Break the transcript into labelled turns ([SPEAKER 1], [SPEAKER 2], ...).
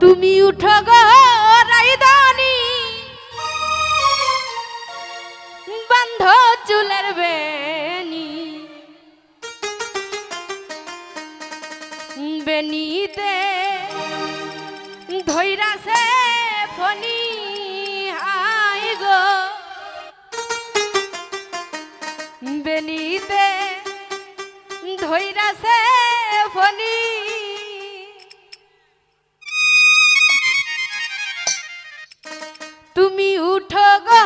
[SPEAKER 1] তুমি উঠো গো রাইদানি। বন্ধ চুলের বেনি। বেনিতে ধৈরাছে ফনি হাই গো। বেনিতে ধৈরাছে তুমি উঠো গো